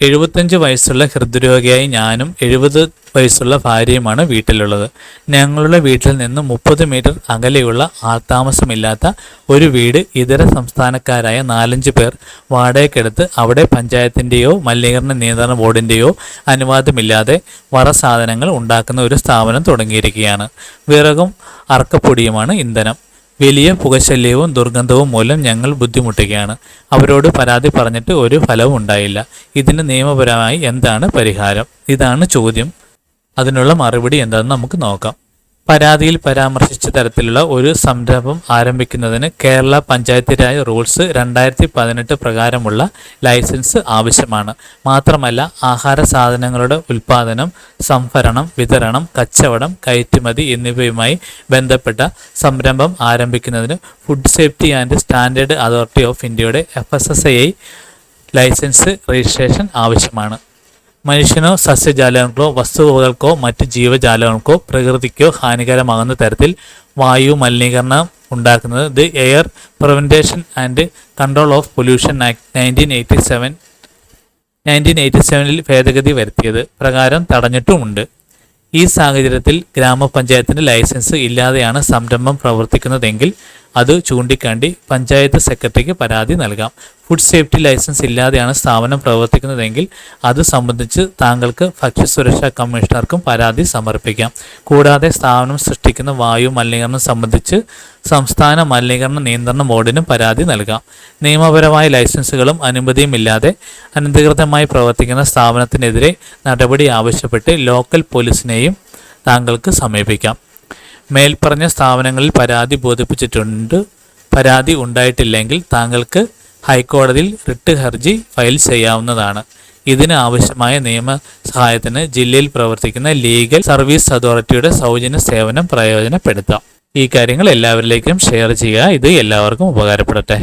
എഴുപത്തഞ്ച് വയസ്സുള്ള ഹൃദ്രോഗിയായി ഞാനും എഴുപത് വയസ്സുള്ള ഭാര്യയുമാണ് വീട്ടിലുള്ളത്. ഞങ്ങളുടെ വീട്ടിൽ നിന്ന് മുപ്പത് മീറ്റർ അകലെയുള്ള ആൾതാമസമില്ലാത്ത ഒരു വീട് ഇതര സംസ്ഥാനക്കാരായ നാലഞ്ച് പേർ വാടകയ്ക്കെടുത്ത് അവിടെ പഞ്ചായത്തിന്റെയോ മലിനീകരണ നിയന്ത്രണ ബോർഡിന്റെയോ അനുവാദമില്ലാതെ വറ സാധനങ്ങൾ ഉണ്ടാക്കുന്ന ഒരു സ്ഥാപനം തുടങ്ങിയിരിക്കുകയാണ്. വിറകും അറക്കപ്പൊടിയുമാണ് ഇന്ധനം. വലിയ പുകശല്യവും ദുർഗന്ധവും മൂലം ഞങ്ങൾ ബുദ്ധിമുട്ടുകയാണ്. അവരോട് പരാതി പറഞ്ഞിട്ട് ഒരു ഫലവും ഉണ്ടായില്ല. ഇതിന് നിയമപരമായി എന്താണ് പരിഹാരം? ഇതാണ് ചോദ്യം. അതിനുള്ള മറുപടി എന്താണെന്ന് നമുക്ക് നോക്കാം. പരാതിയിൽ പരാമർശിച്ച തരത്തിലുള്ള ഒരു സംരംഭം ആരംഭിക്കുന്നതിന് കേരള പഞ്ചായത്ത് രാജ് റൂൾസ് രണ്ടായിരത്തി പതിനെട്ട് പ്രകാരമുള്ള ലൈസൻസ് ആവശ്യമാണ്. മാത്രമല്ല ആഹാര സാധനങ്ങളുടെ ഉൽപ്പാദനം സംഭരണം വിതരണം കച്ചവടം കയറ്റുമതി എന്നിവയുമായി ബന്ധപ്പെട്ട സംരംഭം ആരംഭിക്കുന്നതിന് food safety and standard authority of ഇന്ത്യയുടെ എഫ് ലൈസൻസ് രജിസ്ട്രേഷൻ ആവശ്യമാണ്. മനുഷ്യനോ സസ്യജാലങ്ങൾക്കോ വസ്തുവകൾക്കോ മറ്റ് ജീവജാലങ്ങൾക്കോ പ്രകൃതിക്കോ ഹാനികരമാകുന്ന തരത്തിൽ വായു മലിനീകരണം ഉണ്ടാക്കുന്നത് the air prevention and control of pollution act nineteen eighty seven nineteen eighty സെവനിൽ ഭേദഗതി വരുത്തിയത് പ്രകാരം തടഞ്ഞിട്ടുമുണ്ട്. ഈ സാഹചര്യത്തിൽ ഗ്രാമപഞ്ചായത്തിന്റെ ലൈസൻസ് ഇല്ലാതെയാണ് സംരംഭം പ്രവർത്തിക്കുന്നതെങ്കിൽ അത് ചൂണ്ടിക്കാണ്ടി പഞ്ചായത്ത് സെക്രട്ടറിക്ക് പരാതി നൽകാം. ഫുഡ് സേഫ്റ്റി ലൈസൻസ് ഇല്ലാതെയാണ് സ്ഥാപനം പ്രവർത്തിക്കുന്നതെങ്കിൽ അത് സംബന്ധിച്ച് താങ്കൾക്ക് ഭക്ഷ്യസുരക്ഷാ കമ്മീഷണർക്കും പരാതി സമർപ്പിക്കാം. കൂടാതെ സ്ഥാപനം സൃഷ്ടിക്കുന്ന വായു മലിനീകരണം സംബന്ധിച്ച് സംസ്ഥാന മലിനീകരണ നിയന്ത്രണ ബോർഡിനും പരാതി നൽകാം. നിയമപരമായ ലൈസൻസുകളും അനുമതിയും ഇല്ലാതെ അനധികൃതമായി പ്രവർത്തിക്കുന്ന സ്ഥാപനത്തിനെതിരെ നടപടി ആവശ്യപ്പെട്ട് ലോക്കൽ പോലീസിനെയും താങ്കൾക്ക് സമീപിക്കാം. മേൽപ്പറഞ്ഞ സ്ഥാപനങ്ങളിൽ പരാതി ബോധിപ്പിച്ചിട്ടുണ്ട്. പരാതി ഉണ്ടായിട്ടില്ലെങ്കിൽ താങ്കൾക്ക് ഹൈക്കോടതിയിൽ റിട്ട് ഹർജി ഫയൽ ചെയ്യാവുന്നതാണ്. ഇതിന് ആവശ്യമായ നിയമ സഹായത്തിന് ജില്ലയിൽ പ്രവർത്തിക്കുന്ന ലീഗൽ സർവീസ് അതോറിറ്റിയുടെ സൗജന്യ സേവനം പ്രയോജനപ്പെടുത്താം. ഈ കാര്യങ്ങൾ എല്ലാവരിലേക്കും ഷെയർ ചെയ്യുക. ഇത് എല്ലാവർക്കും ഉപകാരപ്പെടട്ടെ.